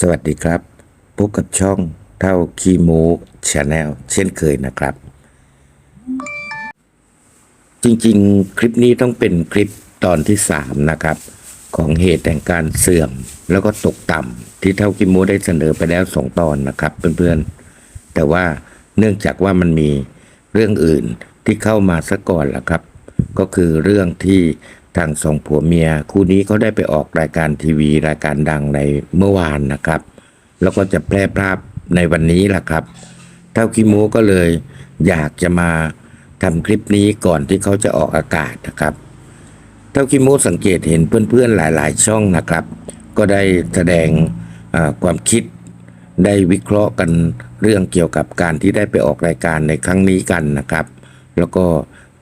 สวัสดีครับ พบกับช่องเท่าคีโมชาแนลเช่นเคยนะครับ จริงๆ คลิปนี้ต้องเป็นคลิปตอนที่ 3 นะครับ ของเหตุแห่งการเสื่อมแล้วก็ตกต่ำที่เท่ากิโมได้เสนอไปแล้วสองตอนนะครับเพื่อนๆ แต่ว่าเนื่องจากว่ามันมีเรื่องอื่นที่เข้ามาซะก่อนละครับ ก็คือเรื่องที่ ทางสองผัวเมียคู่นี้เขาได้ไปออกรายการทีวีรายการดังในเมื่อวานนะครับ แล้วก็จะแพร่ภาพในวันนี้แหละครับ เท่าคิโมก็เลยอยากจะมาทำคลิปนี้ก่อนที่เขาจะออกอากาศนะครับ เท่าคิโมสังเกตเห็นเพื่อนๆหลาย ๆ ช่องนะครับ ก็ได้แสดงความคิดได้วิเคราะห์กันเรื่องเกี่ยวกับการที่ได้ไปออกรายการในครั้งนี้กันนะครับ แล้วก็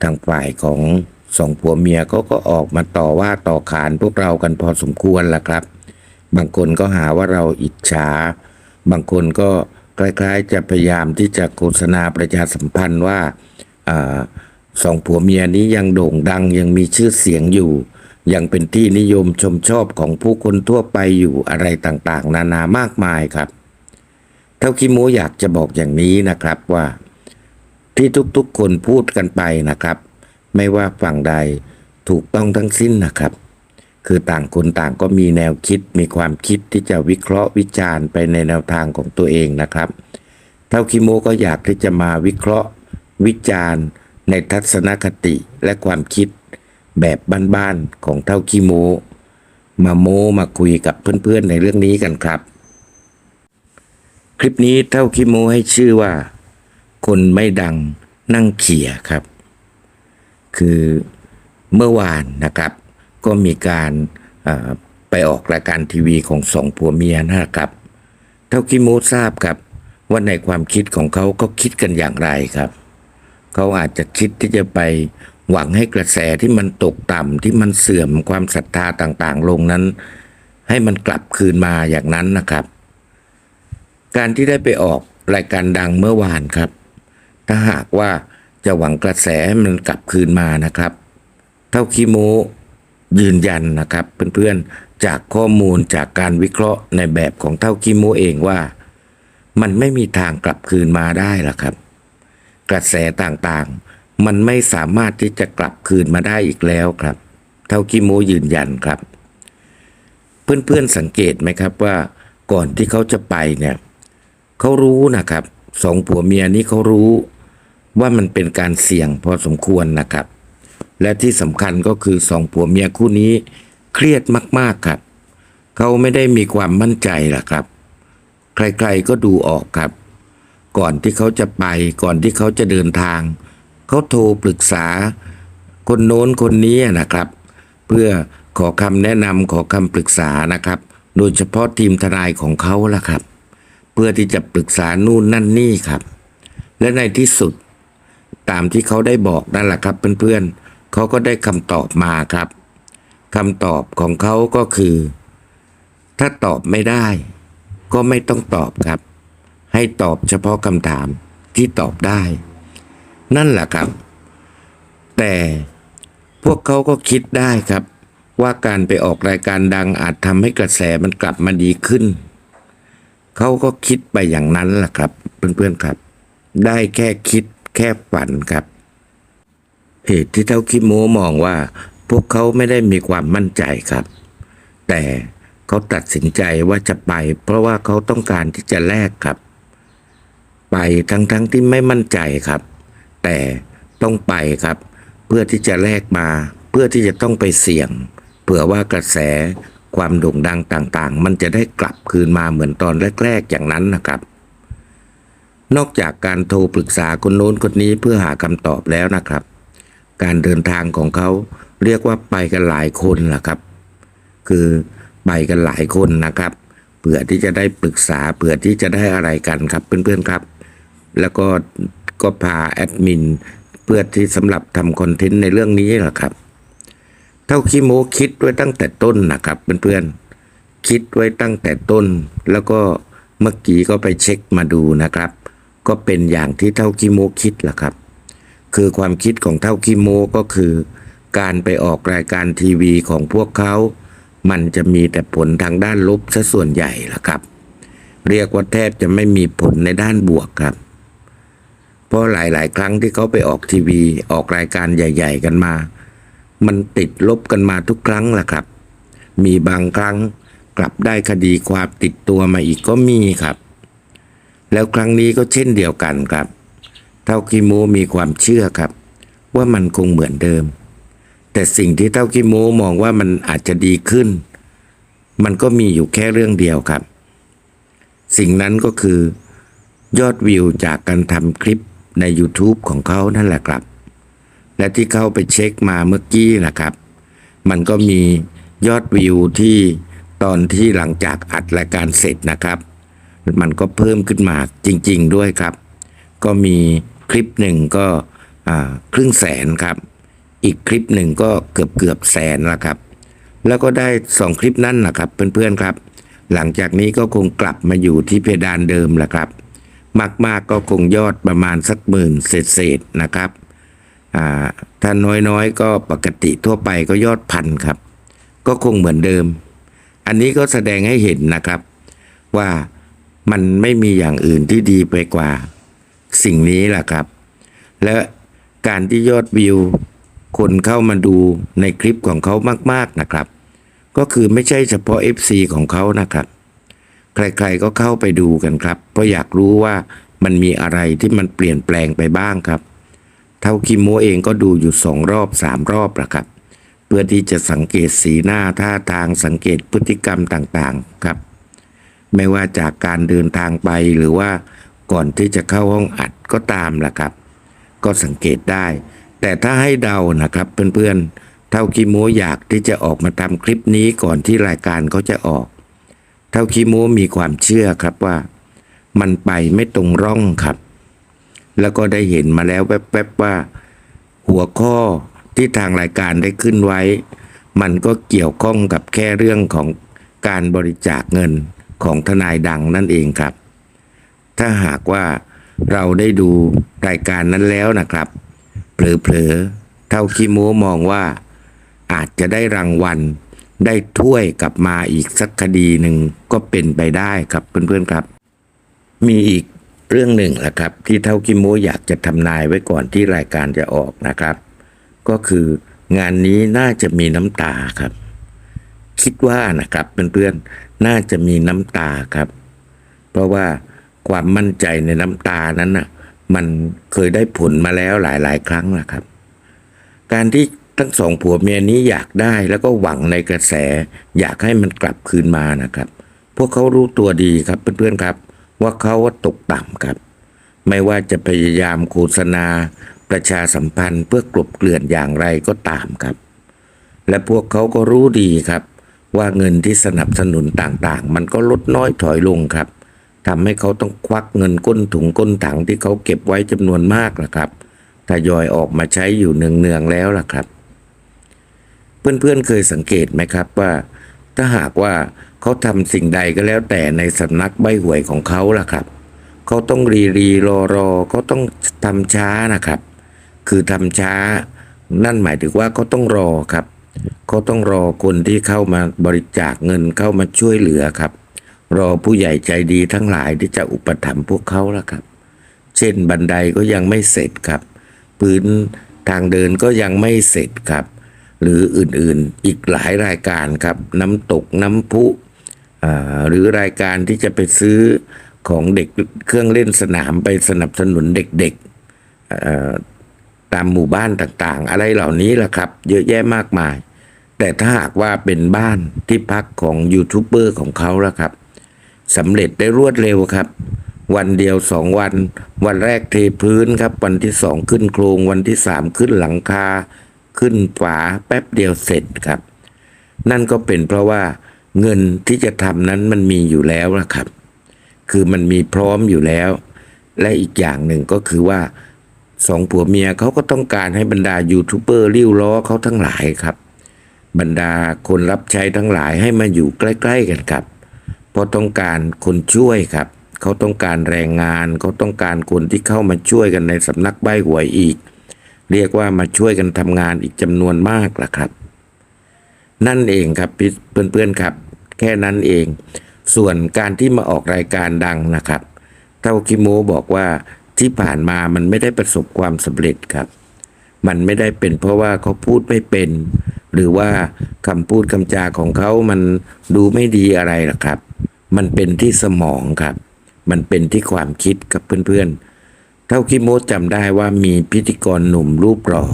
ทางฝ่ายของ สองผัวเมียเขาก็ออกมาต่อว่าต่อขานพวกเรากันพอสมควรละครับ บางคนก็หาว่าเราอิจฉา บางคนก็คล้ายๆ จะพยายามที่จะโฆษณาประชาสัมพันธ์ว่าอสองผัวเมียนี้ยังโด่งดังยังมีชื่อเสียงอยู่ ยังเป็นที่นิยมชมชอบของผู้คนทั่วไปอยู่อะไรต่างๆ นานามากมายครับ เท่าคิโมอยากจะบอกอย่างนี้นะครับว่า ที่ทุกๆคนพูดกันไปนะครับ ไม่ว่าฝั่งใดถูกต้องทั้งสิ้นนะครับ คือต่างคนต่างก็มีแนวคิดมีความคิดที่จะวิเคราะห์วิจารณ์ไปในแนวทางของตัวเองนะครับ เท่าคิโมก็อยากที่จะมาวิเคราะห์ วิจารณ์ในทัศนคติและความคิดแบบบ้านๆของเท่าคิโมมาโมมาคุยกับเพื่อนๆในเรื่องนี้กันครับ คลิปนี้เท่าคิโมให้ชื่อว่า คนไม่ดังนั่งเขี่ยครับ คือเมื่อวานนะครับก็มีการไปออกรายการทีวีของสองผัวเมียนะครับ เท่าคิโมทราบครับว่าในความคิดของเขาก็คิดกันอย่างไรครับ เขาอาจจะคิดที่จะไปหวังให้กระแสที่มันตกต่ำที่มันเสื่อมความศรัทธาต่างๆ ลงนั้น ให้มันกลับคืนมาอย่างนั้นนะครับ การที่ได้ไปออกรายการดังเมื่อวานครับ ถ้าหากว่า จะหวังกระแสมันกลับคืนมานะครับ เท่าคีโมยืนยันนะครับเพื่อนๆจากข้อมูลจากการวิเคราะห์ในแบบของเท่าคีโมเองว่า มันไม่มีทางกลับคืนมาได้หรอกครับ กระแสต่างๆ มันไม่สามารถที่จะกลับคืนมาได้อีกแล้วครับ เท่าคีโมยืนยันครับ เพื่อนๆสังเกตไหมครับว่าก่อนที่เขาจะไปเนี่ยเขารู้นะครับสองผัวเมียนี้เขารู้ ว่ามันเป็นการเสี่ยงพอสมควรนะครับ และที่สำคัญก็คือสองผัวเมียคู่นี้เครียดมากๆครับ เขาไม่ได้มีความมั่นใจหรอกครับ ใครๆก็ดูออกครับ ก่อนที่เขาจะไปก่อนที่เขาจะเดินทาง เขาโทรปรึกษา คนโน้นคนนี้นะครับ เพื่อขอคำแนะนำขอคำปรึกษานะครับ โดยเฉพาะทีมทนายของเขาล่ะครับ เพื่อที่จะปรึกษานู่นนั่นนี่ครับ และในที่สุด ตามที่เขาได้บอกนั่นแหละครับเพื่อนๆเขาก็ได้คำตอบมาครับคำตอบของเขาก็คือ ถ้าตอบไม่ได้ ก็ไม่ต้องตอบครับ ให้ตอบเฉพาะคำถามที่ตอบได้ นั่นแหละครับ แต่พวกเขาก็คิดได้ครับ ว่าการไปออกรายการดังอาจทำให้กระแสมันกลับมาดีขึ้น เขาก็คิดไปอย่างนั้นแหละครับ เพื่อนๆครับ ได้แค่คิด แค่ฝันครับ เหตุที่เท่าคิโมมองว่า พวกเขาไม่ได้มีความมั่นใจครับ แต่เขาตัดสินใจว่าจะไป เพราะว่าเขาต้องการที่จะแลกครับ ไปทั้งๆทที่ไม่มั่นใจครับ แต่ต้องไปครับ เพื่อที่จะแลกมา เพื่อที่จะต้องไปเสี่ยง เผื่อว่ากระแสความโด่งดังต่างๆ มันจะได้กลับคืนมาเหมือนตอนแรก ๆ อย่างนั้นนะครับ นอกจากการโทรปรึกษาคนโน้นคนนี้เพื่อหาคำตอบแล้วนะครับ การเดินทางของเขาเรียกว่าไปกันหลายคนล่ะครับ คือไปกันหลายคนนะครับเผื่อที่จะได้ปรึกษาเผื่อที่จะได้อะไรกันครับเพื่อนๆครับ แล้วก็ก็พาแอดมินเพื่อที่สำหรับทำคอนเทนต์ในเรื่องนี้แหละครับเท่าคิโมคิดไว้ตั้งแต่ต้นนะครับเพื่อนๆคิดไว้ตั้งแต่ต้น แล้วก็เมื่อกี้ก็ไปเช็คมาดูนะครับ ก็เป็นอย่างที่เท่าคิโมคิดแหละครับ คือความคิดของเท่าคิโมก็คือ การไปออกรายการทีวีของพวกเขา มันจะมีแต่ผลทางด้านลบซะส่วนใหญ่ละครับ เรียกว่าแทบจะไม่มีผลในด้านบวกครับ เพราะหลาย ๆ ครั้งที่เขาไปออกทีวีออกรายการใหญ่ ๆ กันมา มันติดลบกันมาทุกครั้งแหละครับ มีบางครั้งกลับได้คดีความติดตัวมาอีกก็มีครับ แล้วครั้งนี้ก็เช่นเดียวกันครับ เท่ากิโมมีความเชื่อครับ ว่ามันคงเหมือนเดิม แต่สิ่งที่เท่ากิโมมองว่ามันอาจจะดีขึ้น มันก็มีอยู่แค่เรื่องเดียวครับ สิ่งนั้นก็คือยอดวิวจากการทำคลิปใน YouTube ของเขานั่นแหละครับ และที่เข้าไปเช็คมาเมื่อกี้นะครับ มันก็มียอดวิวที่ตอนที่หลังจากอัดรายการเสร็จนะครับ มันก็เพิ่มขึ้นมาจริง ๆ ด้วยครับ ก็มีคลิปหนึ่งก็ครึ่งแสนครับ อีกคลิปหนึ่งก็เกือบเกือบแสนละครับ แล้วก็ได้สองคลิปนั่นนะครับ เพื่อนๆครับ หลังจากนี้ก็คงกลับมาอยู่ที่เพดานเดิมแหละครับ มากๆก็คงยอดประมาณสักหมื่นเศษๆนะครับอ่าถ้าน้อยๆ ก็ปกติทั่วไปก็ยอดพันครับ ก็คงเหมือนเดิม อันนี้ก็แสดงให้เห็นนะครับ ว่า มันไม่มีอย่างอื่นที่ดีไปกว่า สิ่งนี้แหละครับ และการที่ยอดวิว คนเข้ามาดูในคลิปของเขามาก ๆนะครับ ก็คือไม่ใช่เฉพาะ FC ของเขานะครับ ใครๆก็เข้าไปดูกันครับ เพราะอยากรู้ว่ามันมีอะไรที่มันเปลี่ยนแปลงไปบ้างครับ เท่าคิมโมเองก็ดูอยู่สองรอบสามรอบละครับ เพื่อที่จะสังเกตสีหน้าท่าทางสังเกตพฤติกรรมต่างๆ ครับ ไม่ว่าจากการเดินทางไปหรือว่าก่อนที่จะเข้าห้องอัดก็ตามล่ะครับ ก็สังเกตได้ แต่ถ้าให้เดานะครับเพื่อนๆ เท่าคิโมอยากที่จะออกมาทำคลิปนี้ก่อนที่รายการเขาจะออก เท่าคิโมมีความเชื่อครับว่า มันไปไม่ตรงร่องครับ แล้วก็ได้เห็นมาแล้วแวบๆว่า หัวข้อที่ทางรายการได้ขึ้นไว้ มันก็เกี่ยวข้องกับแค่เรื่องของการบริจาคเงิน ของทนายดังนั่นเองครับ ถ้าหากว่าเราได้ดูรายการนั้นแล้วนะครับเผลอๆเท่าคิโมมองว่า อาจจะได้รางวัลได้ถ้วยกลับมาอีกสักคดีหนึ่งก็เป็นไปได้ครับเพื่อนๆครับ มีอีกเรื่องหนึ่งแหละครับ ที่เท่ากิโมอยากจะทำนายไว้ก่อนที่รายการจะออกนะครับ ก็คืองานนี้น่าจะมีน้ำตาครับ คิดว่านะครับเพื่อนๆ น่าจะมีน้ำตาครับ เพราะว่าความมั่นใจในน้ำตานั้นน่ะ มันเคยได้ผลมาแล้วหลาย ๆ ครั้งนะครับ การที่ทั้งสองผัวเมียนี้อยากได้แล้วก็หวังในกระแส อยากให้มันกลับคืนมานะครับ พวกเขารู้ตัวดีครับเพื่อนๆครับ ว่าเขาว่าตกต่ำครับ ไม่ว่าจะพยายามโฆษณา ประชาสัมพันธ์เพื่อกลบเกลื่อนอย่างไรก็ตามครับ และพวกเขาก็รู้ดีครับ ว่าเงินที่สนับสนุนต่างๆ มันก็ลดน้อยถอยลงครับทำให้เขาต้องควักเงินก้นถุงก้นถังที่เขาเก็บไว้จำนวนมากนะครับทยอยออกมาใช้อยู่เนืองๆแล้วล่ะครับ เพื่อนๆเคยสังเกตไหมครับว่า ถ้าหากว่าเขาทำสิ่งใดก็แล้วแต่ในสำนักใบหวยของเขาล่ะครับ เขาต้องรีรีรอรอเขาต้องทำช้านะครับ คือทำช้า นั่นหมายถึงว่าเขาต้องรอครับ เขาต้องรอคนที่เข้ามาบริจาคเงินเข้ามาช่วยเหลือครับ รอผู้ใหญ่ใจดีทั้งหลายที่จะอุปถัมภ์พวกเขาละครับ เช่นบันไดก็ยังไม่เสร็จครับ พื้นทางเดินก็ยังไม่เสร็จครับ หรืออื่นๆอีกหลายรายการครับ น้ำตกน้ำพุอ่าหรือรายการที่จะไปซื้อของเด็กเครื่องเล่นสนามไปสนับสนุนเด็กๆเอ่อ ตามหมู่บ้านต่างๆ อะไรเหล่านี้แหละครับ เยอะแยะมากมาย แต่ถ้าหากว่าเป็นบ้านที่พักของยูทูบเบอร์ของเขาล้วครับสำเร็จได้รวดเร็วครับ วันเดียวสองวัน วันแรกเทพื้นครับ วันที่สองขึ้นโครงวันที่สามขึ้นหลังคา ขึ้นฝาแป๊บเดียวเสร็จครับ นั่นก็เป็นเพราะว่าเงินที่จะทำนั้นมันมีอยู่แล้วนะครับ คือมันมีพร้อมอยู่แล้ว และอีกอย่างหนึ่งก็คือว่า สองผัวเมียเขาก็ต้องการให้บรรดายูทูบเบอร์ริ้วล้อเขาทั้งหลายครับ บรรดาคนรับใช้ทั้งหลายให้มาอยู่ใกล้ ๆกันครับ เพราะต้องการคนช่วยครับ เขาต้องการแรงงาน เขาต้องการคนที่เข้ามาช่วยกันในสำนักใบหวยอีก เรียกว่ามาช่วยกันทำงานอีกจำนวนมากล่ะครับ นั่นเองครับพี่เพื่อนๆครับ แค่นั้นเอง ส่วนการที่มาออกรายการดังนะครับ เท่าคิโมบอกว่า ที่ผ่านมามันไม่ได้ประสบความสำเร็จครับ มันไม่ได้เป็นเพราะว่าเขาพูดไม่เป็น หรือว่าคำพูดคำจาของเขามันดูไม่ดีอะไรหรอกครับ มันเป็นที่สมองครับ มันเป็นที่ความคิดกับเพื่อนๆ เท่าคิโมดจำได้ว่ามีพิธีกรหนุ่มรูปหล่อ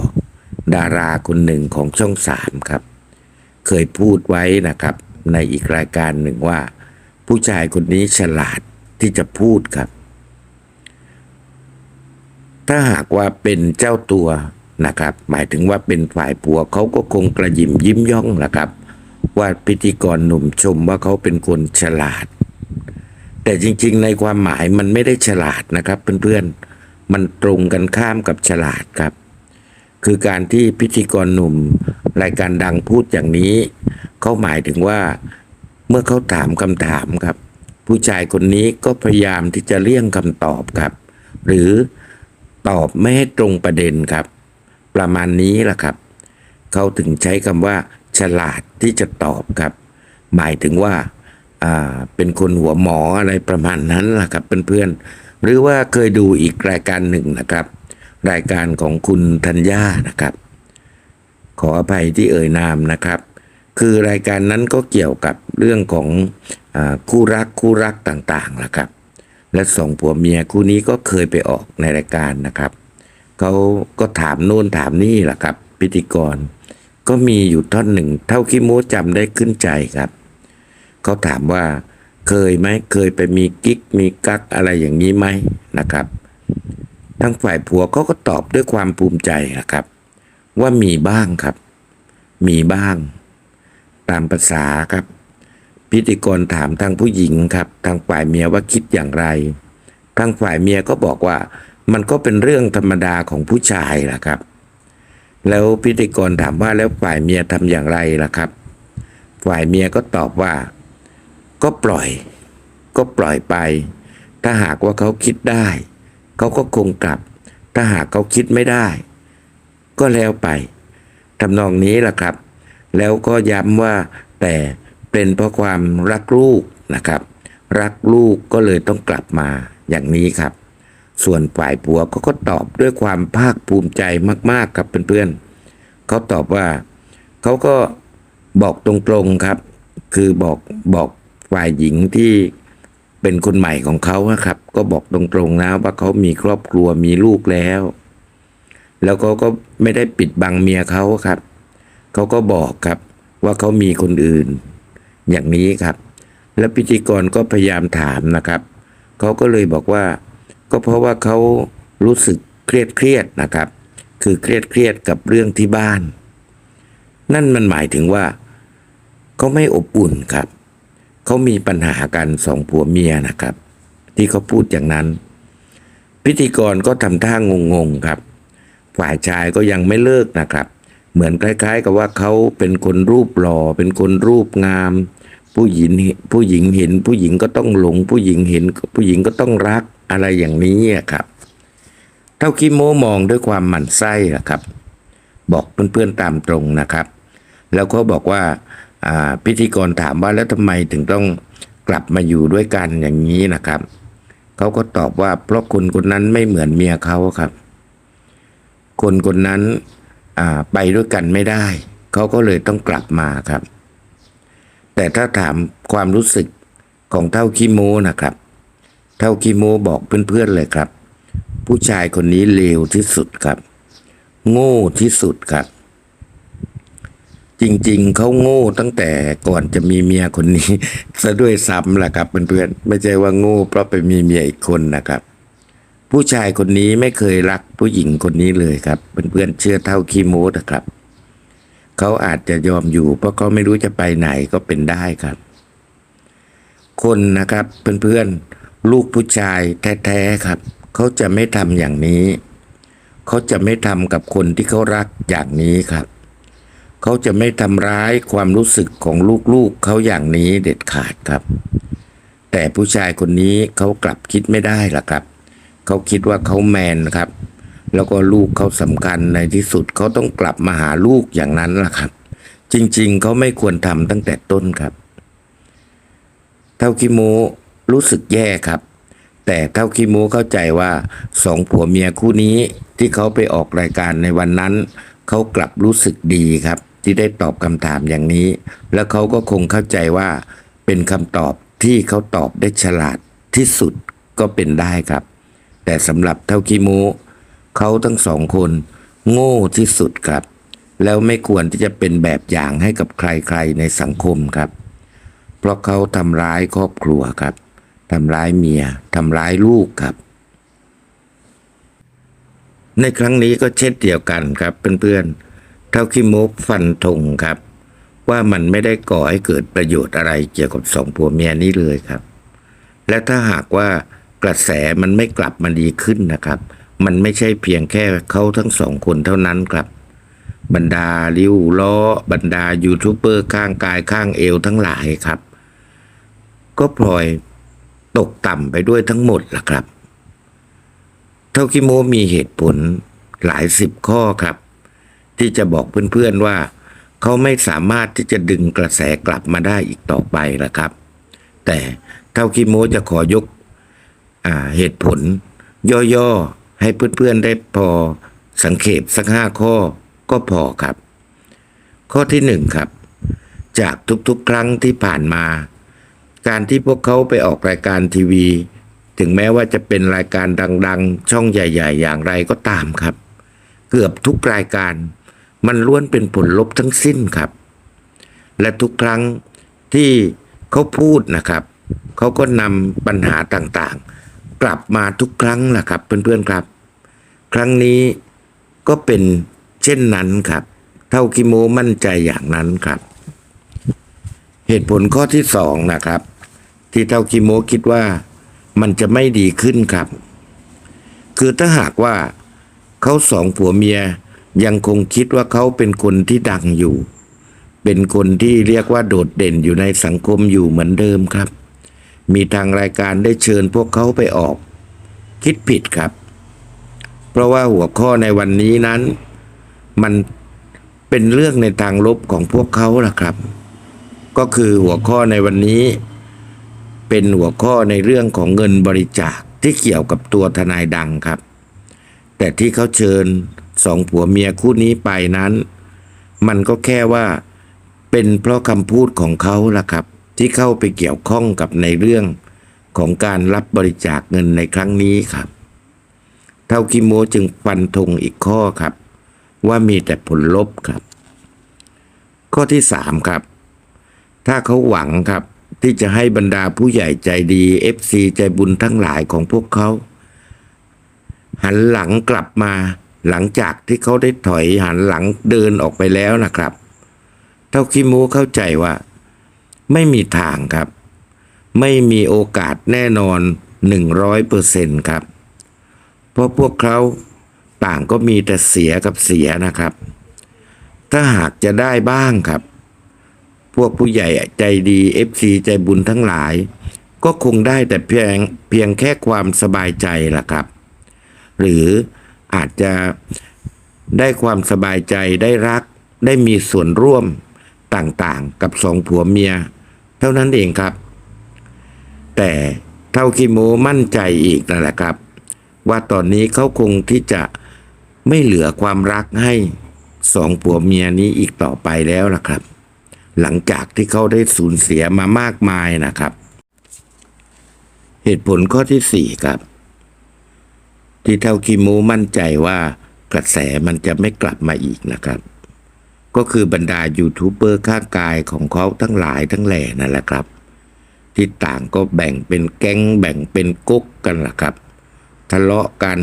ดาราคนหนึ่งของช่องสามครับ เคยพูดไว้นะครับ ในอีกรายการหนึ่งว่า ผู้ชายคนนี้ฉลาดที่จะพูดครับ ถ้าหากว่าเป็นเจ้าตัวนะครับ หมายถึงว่าเป็นฝ่ายผัวเขาก็คงกระยิมยิ้มย่องแหละครับ ว่าพิธีกรหนุ่มชมว่าเขาเป็นคนฉลาด แต่จริงๆ ในความหมายมันไม่ได้ฉลาดนะครับเพื่อนๆมันตรงกันข้ามกับฉลาดครับ คือการที่พิธีกรหนุ่มรายการดังพูดอย่างนี้เขาหมายถึงว่าเมื่อเขาถามคำถามครับ ผู้ชายคนนี้ก็พยายามที่จะเลี่ยงคำตอบครับ หรือ ตอบไม่ให้ตรงประเด็นครับ ประมาณนี้แหละครับ เขาถึงใช้คำว่า ฉลาดที่จะตอบครับ หมายถึงว่าเป็นคนหัวหมออะไรประมาณนั้นแหละครับเพื่อนๆหรือว่าเคยดูอีกรายการหนึ่งนะครับ รายการของคุณธัญญานะครับ ขออภัยที่เอ่ยนามนะครับ คือรายการนั้นก็เกี่ยวกับเรื่องของอคู่รักคู่รักต่างๆนะครับ และสองผัวเมียคู่นี้ก็เคยไปออกในรายการนะครับเขาก็ถามโน่นถามนี่แหละครับ พิธีกร ก็มีอยู่ท่อนหนึ่ง เท่าขี้โม้จำได้ขึ้นใจครับเขาถามว่าเคยไหมเคยไปมีกิ๊กมีกักอะไรอย่างนี้ไหมนะครับ ทั้งฝ่ายผัวเขาก็ตอบด้วยความภูมิใจนะครับ ว่ามีบ้างครับ มีบ้าง ตามภาษาครับ พิธีกรถามทางผู้หญิงครับ ทางฝ่ายเมียว่าคิดอย่างไร ทางฝ่ายเมียก็บอกว่า มันก็เป็นเรื่องธรรมดาของผู้ชายล่ะครับ แล้วพิธีกรถามว่าแล้วฝ่ายเมียทำอย่างไรล่ะครับ ฝ่ายเมียก็ตอบว่า ก็ปล่อย ก็ปล่อยไป ถ้าหากว่าเขาคิดได้เขาก็คงกลับ ถ้าหากเขาคิดไม่ได้ ก็แล้วไปทำนองนี้แหละครับ แล้วก็ย้ำว่าแต่ เป็นเพราะความรักลูกนะครับ รักลูกก็เลยต้องกลับมาอย่างนี้ครับ ส่วนฝ่ายผัวเขาก็ตอบด้วยความภาคภูมิใจมากๆครับเพื่อนๆเขาตอบว่าเขาก็บอกตรงๆครับ คือบอกบอกฝ่ายหญิงที่เป็นคนใหม่ของเขานะครับ ก็บอกตรงๆนะว่าเขามีครอบครัวมีลูกแล้ว แล้วเขาก็ไม่ได้ปิดบังเมียเขาครับเขาก็บอกครับว่าเขามีคนอื่น อย่างนี้ครับ แล้วพิธีกรก็พยายามถามนะครับเขาก็เลยบอกว่า ก็เพราะว่าเขารู้สึกเครียดเครียดนะครับ คือเครียดเครียดกับเรื่องที่บ้าน นั่นมันหมายถึงว่าเขาไม่อบอุ่นครับเขามีปัญหากันสองผัวเมียนะครับ ที่เขาพูดอย่างนั้น พิธีกรก็ทำท่างงๆครับ ฝ่ายชายก็ยังไม่เลิกนะครับ เหมือนคล้าย ๆ กับว่าเขาเป็นคนรูปหล่อเป็นคนรูปงาม ผู้หญิงผู้หญิงเห็น ผู้หญิงก็ต้องหลง ผู้หญิงเห็น ผู้หญิงก็ต้องรักอะไรอย่างนี้ครับ เท่าคิโมมองด้วยความหมั่นไส้อะครับ บอกเพื่อนๆตามตรงนะครับ แล้วก็บอกว่าพิธีกรถามว่าแล้วทำไมถึงต้องกลับมาอยู่ด้วยกันอย่างนี้นะครับเขาก็ตอบว่าเพราะคนคนนั้นไม่เหมือนเมียเขาครับ คนคนนั้นไปด้วยกันไม่ได้เขาก็เลยต้องกลับมาครับ แต่ถ้าถามความรู้สึกของเท่าคิโมนะครับ เท่าคิโมบอกเพื่อนๆเลยครับ ผู้ชายคนนี้เลวที่สุดครับ โง่ที่สุดครับ จริงๆเขาโง่ตั้งแต่ก่อนจะมีเมียคนนี้ซะด้วยซ้ำแหละครับเพื่อนๆไม่ใช่ว่าโง่เพราะไปมีเมียอีกคนนะครับ ผู้ชายคนนี้ไม่เคยรักผู้หญิงคนนี้เลยครับเพื่อนๆเชื่อเท่าคีโมนะครับ เขาอาจจะยอมอยู่ เพราะเขาไม่รู้จะไปไหนก็เป็นได้ครับ คนนะครับเพื่อนๆลูกผู้ชายแท้ๆครับ เขาจะไม่ทำอย่างนี้ เขาจะไม่ทำกับคนที่เขารักอย่างนี้ครับ เขาจะไม่ทำร้ายความรู้สึกของลูกๆเขาอย่างนี้เด็ดขาดครับ แต่ผู้ชายคนนี้เขากลับคิดไม่ได้ล่ะครับ เขาคิดว่าเขาแมนครับ แล้วก็ลูกเขาสำคัญในที่สุดเขาต้องกลับมาหาลูกอย่างนั้นล่ะครับ จริง ๆเขาไม่ควรทำตั้งแต่ต้นครับ เท่าคิโมรู้สึกแย่ครับ แต่เท่าคิโมเข้าใจว่าสองผัวเมียคู่นี้ที่เขาไปออกรายการในวันนั้นเขากลับรู้สึกดีครับ ที่ได้ตอบคำถามอย่างนี้ แล้วเขาก็คงเข้าใจว่าเป็นคำตอบที่เขาตอบได้ฉลาดที่สุดก็เป็นได้ครับ แต่สำหรับเท่าคิโม เขาทั้งสองคน โง่ที่สุดครับ แล้วไม่ควรที่จะเป็นแบบอย่างให้กับใครๆในสังคมครับ เพราะเขาทำร้ายครอบครัวครับทำร้ายเมียทำร้ายลูกครับ ในครั้งนี้ก็เช่นเดียวกันครับเพื่อนๆ เท่าคิโมกฟันธงครับ ว่ามันไม่ได้ก่อให้เกิดประโยชน์อะไรเกี่ยวกับสองผัวเมียนี้เลยครับ และถ้าหากว่ากระแสมันไม่กลับมาดีขึ้นนะครับ มันไม่ใช่เพียงแค่เขาทั้งสองคนเท่านั้นครับ บรรดาริ้วล้อบรรดายูทูบเบอร์ข้างกายข้างเอวทั้งหลายครับ ก็พลอยตกต่ำไปด้วยทั้งหมดล่ะครับ เท่าคิโมมีเหตุผลหลายสิบข้อครับ ที่จะบอกเพื่อนๆว่า เขาไม่สามารถที่จะดึงกระแสกลับมาได้อีกต่อไปละครับ แต่เท่าคิโมจะขอยกอเหตุผลย่อๆ ให้เพื่อนๆได้พอสังเขปสักห้าข้อก็พอครับ ข้อที่หนึ่งครับ จากทุกๆครั้งที่ผ่านมา การที่พวกเขาไปออกรายการทีวี ถึงแม้ว่าจะเป็นรายการดัง ๆ ช่องใหญ่ ๆ อย่างไรก็ตามครับ เกือบทุกรายการ มันล้วนเป็นผลลบทั้งสิ้นครับ และทุกครั้งที่เขาพูดนะครับ เขาก็นำปัญหาต่างๆ กลับมาทุกครั้งแหละครับ เพื่อนๆครับ ครั้งนี้ก็เป็นเช่นนั้นครับ เท่าคิโมมั่นใจอย่างนั้นครับ เหตุผลข้อที่สองนะครับ ที่เท่าคิโมคิดว่ามันจะไม่ดีขึ้นครับ คือถ้าหากว่าเขาสองผัวเมียยังคงคิดว่าเขาเป็นคนที่ดังอยู่ เป็นคนที่เรียกว่าโดดเด่นอยู่ในสังคมอยู่เหมือนเดิมครับ มีทางรายการได้เชิญพวกเขาไปออก คิดผิดครับ เพราะว่าหัวข้อในวันนี้นั้น มันเป็นเรื่องในทางลบของพวกเขาล่ะครับ ก็คือหัวข้อในวันนี้ เป็นหัวข้อในเรื่องของเงินบริจาคที่เกี่ยวกับตัวทนายดังครับ แต่ที่เขาเชิญสองผัวเมียคู่นี้ไปนั้น มันก็แค่ว่าเป็นเพราะคำพูดของเขาล่ะครับ ที่เข้าไปเกี่ยวข้องกับในเรื่องของการรับบริจาคเงินในครั้งนี้ครับ เท่ากิโมจึงฟันธงอีกข้อครับ ว่ามีแต่ผลลบครับ ข้อที่สามครับ ถ้าเขาหวังครับที่จะให้บรรดาผู้ใหญ่ใจดี FC ใจบุญทั้งหลายของพวกเขา หันหลังกลับมาหลังจากที่เขาได้ถอยหันหลังเดินออกไปแล้วนะครับ เท่าคิโมเข้าใจว่า ไม่มีทางครับ ไม่มีโอกาสแน่นอนหนึ่งร้อยเปอร์เซ็นต์ครับ เพราะพวกเขาต่างก็มีแต่เสียกับเสียนะครับ ถ้าหากจะได้บ้างครับ พวกผู้ใหญ่ใจดีเอฟซีใจบุญทั้งหลาย ก็คงได้แต่เพียงเพียงแค่ความสบายใจล่ะครับ หรืออาจจะได้ความสบายใจได้รักได้มีส่วนร่วมต่างๆ กับสองผัวเมีย เท่านั้นเองครับ แต่เท่าคิโมมั่นใจอีกนั่นแหละครับ ว่าตอนนี้เขาคงที่จะไม่เหลือความรักให้สองผัวเมียนี้อีกต่อไปแล้วล่ะครับ หลังจากที่เขาได้สูญเสียมามากมายนะครับ เหตุผลข้อที่สี่ครับ ที่เท่าคิโมมั่นใจว่ากระแสมันจะไม่กลับมาอีกนะครับ ก็คือบรรดายูทูบเบอร์ข้างกายของเขาทั้งหลายทั้งแหล่นั่นแหละครับ ที่ต่างก็แบ่งเป็นแก๊งแบ่งเป็นก๊กกันล่ะครับ ทะเลาะกัน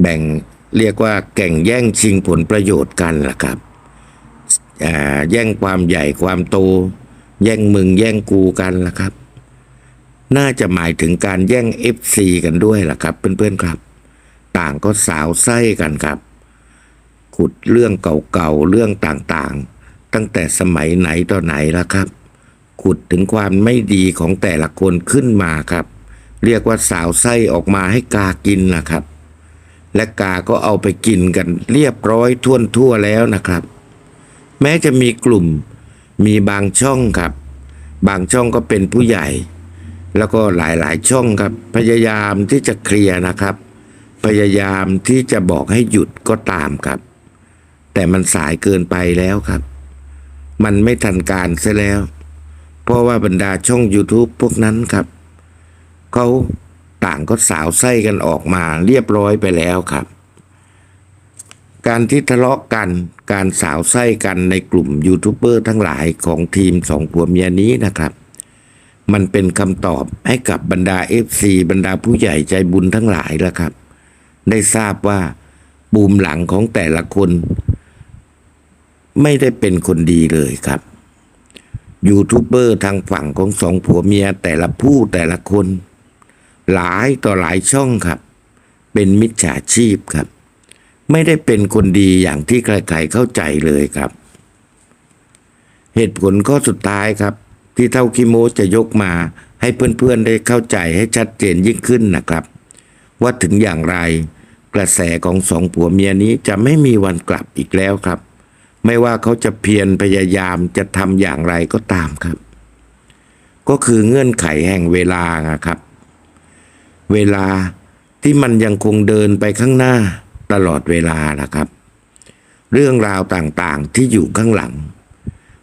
แบ่งเรียกว่าแก่งแย่งชิงผลประโยชน์กันล่ะครับแย่งความใหญ่ความโต แย่งมึงแย่งกูกันล่ะครับ น่าจะหมายถึงการแย่ง FC กันด้วยล่ะครับ เพื่อนๆครับ ต่างก็สาวไส้กันครับ ขุดเรื่องเก่าๆ เรื่องต่างๆ ตั้งแต่สมัยไหนต่อไหนแล้วครับ ขุดถึงความไม่ดีของแต่ละคนขึ้นมาครับ เรียกว่าสาวไส้ออกมาให้กากินนะครับ และกาก็เอาไปกินกันเรียบร้อยทั่วทั่วแล้วนะครับ แม้จะมีกลุ่มมีบางช่องครับ บางช่องก็เป็นผู้ใหญ่ แล้วก็หลายๆช่องครับ พยายามที่จะเคลียร์นะครับ พยายามที่จะบอกให้หยุดก็ตามครับ แต่มันสายเกินไปแล้วครับ มันไม่ทันการซะแล้ว เพราะว่าบรรดาช่อง YouTube พวกนั้นครับ เขาต่างก็สาวไส้กันออกมาเรียบร้อยไปแล้วครับ การที่ทะเลาะกันการสาวไส้กันในกลุ่มยูทูบเบอร์ทั้งหลายของทีมสองผัวเมียนี้นะครับ มันเป็นคำตอบให้กับบรรดา FC บรรดาผู้ใหญ่ใจบุญทั้งหลายแล้วครับ ได้ทราบว่าบูมหลังของแต่ละคน ไม่ได้เป็นคนดีเลยครับยูทูบเบอร์ทางฝั่งของสองผัวเมียแต่ละผู้แต่ละคน หลายต่อหลายช่องครับ เป็นมิจฉาชีพครับ ไม่ได้เป็นคนดีอย่างที่ใครๆเข้าใจเลยครับ เหตุผลข้อสุดท้ายครับ ที่เท่าคิโมจะยกมาให้เพื่อนๆได้เข้าใจให้ชัดเจนยิ่งขึ้นนะครับ ว่าถึงอย่างไร กระแสของสองผัวเมียนี้จะไม่มีวันกลับอีกแล้วครับ ไม่ว่าเขาจะเพียรพยายามจะทำอย่างไรก็ตามครับ ก็คือเงื่อนไขแห่งเวลาครับ เวลาที่มันยังคงเดินไปข้างหน้าตลอดเวลานะครับ เรื่องราวต่างๆที่อยู่ข้างหลัง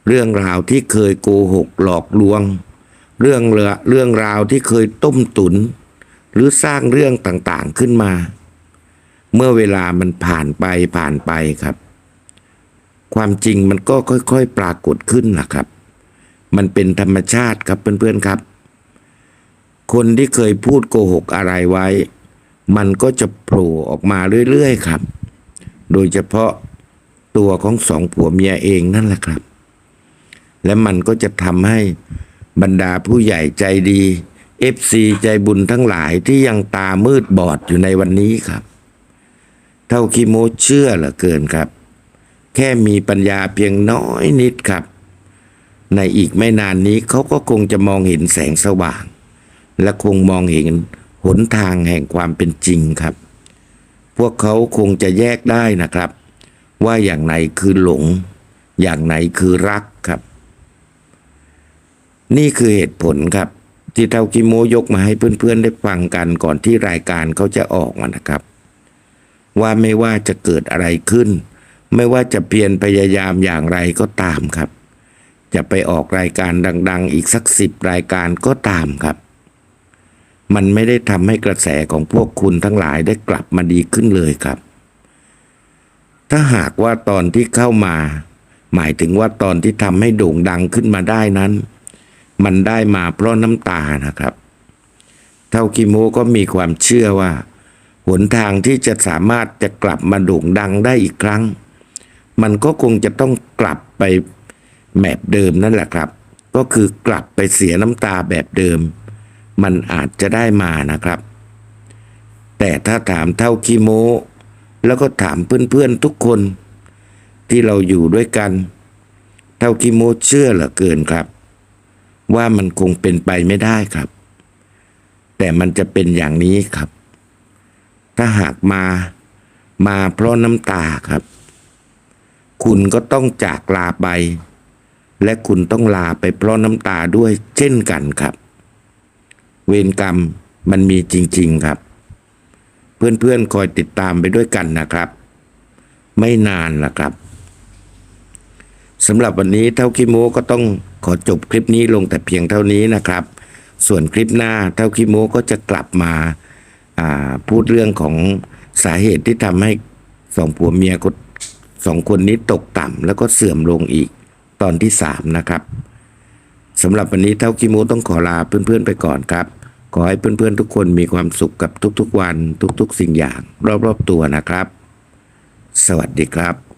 เรื่องราวที่เคยโกหกหลอกลวง เรื่องเรือเรื่องราวที่เคยต้มตุน หรือสร้างเรื่องต่างๆขึ้นมา เมื่อเวลามันผ่านไปผ่านไปครับ ความจริงมันก็ค่อย ๆ ปรากฏขึ้นนะครับ มันเป็นธรรมชาติครับเพื่อนๆครับ คนที่เคยพูดโกหกอะไรไว้ มันก็จะโผล่ออกมาเรื่อยๆครับ โดยเฉพาะตัวของสองผัวเมียเองนั่นแหละครับ และมันก็จะทำให้บรรดาผู้ใหญ่ใจดี FC ใจบุญทั้งหลายที่ยังตามืดบอดอยู่ในวันนี้ครับ เท่าคิโมเชื่อเหลือเกินครับ แค่มีปัญญาเพียงน้อยนิดครับ ในอีกไม่นานนี้เขาก็คงจะมองเห็นแสงสว่าง และคงมองเห็นหนทางแห่งความเป็นจริงครับ พวกเขาคงจะแยกได้นะครับ ว่าอย่างไหนคือหลง อย่างไหนคือรักครับ นี่คือเหตุผลครับ ที่เทากิโมยกมาให้เพื่อนๆได้ฟังกันก่อนที่รายการเขาจะออกมานะครับ ว่าไม่ว่าจะเกิดอะไรขึ้น ไม่ว่าจะเพียรพยายามอย่างไรก็ตามครับ จะไปออกรายการดัง ๆ อีกสักสิบรายการก็ตามครับ มันไม่ได้ทำให้กระแสของพวกคุณทั้งหลายได้กลับมาดีขึ้นเลยครับ ถ้าหากว่าตอนที่เข้ามา หมายถึงว่าตอนที่ทำให้โด่งดังขึ้นมาได้นั้น มันได้มาเพราะน้ำตานะครับ เท่ากิโมก็มีความเชื่อว่าหนทางที่จะสามารถจะกลับมาโด่งดังได้อีกครั้ง มันก็คงจะต้องกลับไปแบบเดิมนั่นแหละครับ ก็คือกลับไปเสียน้ำตาแบบเดิม มันอาจจะได้มานะครับ แต่ถ้าถามเท่าคีโม แล้วก็ถามเพื่อนๆทุกคน ที่เราอยู่ด้วยกัน เท่าคีโมเชื่อเหลือเกินครับ ว่ามันคงเป็นไปไม่ได้ครับ แต่มันจะเป็นอย่างนี้ครับ ถ้าหากมามาเพราะน้ำตาครับ คุณก็ต้องจากลาไป และคุณต้องลาไปเพราะน้ำตาด้วยเช่นกันครับ เวรกรรมมันมีจริง ๆครับ เพื่อนๆคอยติดตามไปด้วยกันนะครับ ไม่นานละครับสำหรับวันนี้เท่าคิโมก็ต้องขอจบคลิปนี้ลงแต่เพียงเท่านี้นะครับ ส่วนคลิปหน้าเท่าคิโมก็จะกลับมาาพูดเรื่องของสาเหตุที่ทำให้สองผัวเมียคน สองคนนี้ตกต่ำแล้วก็เสื่อมลงอีกตอนที่สามนะครับสำหรับวันนี้เท่าคิโมต้องขอลาเพื่อนๆไปก่อนครับ ขอให้เพื่อนๆทุกคนมีความสุขกับทุกๆวันทุกๆสิ่งอย่าง รอบๆตัวนะครับ สวัสดีครับ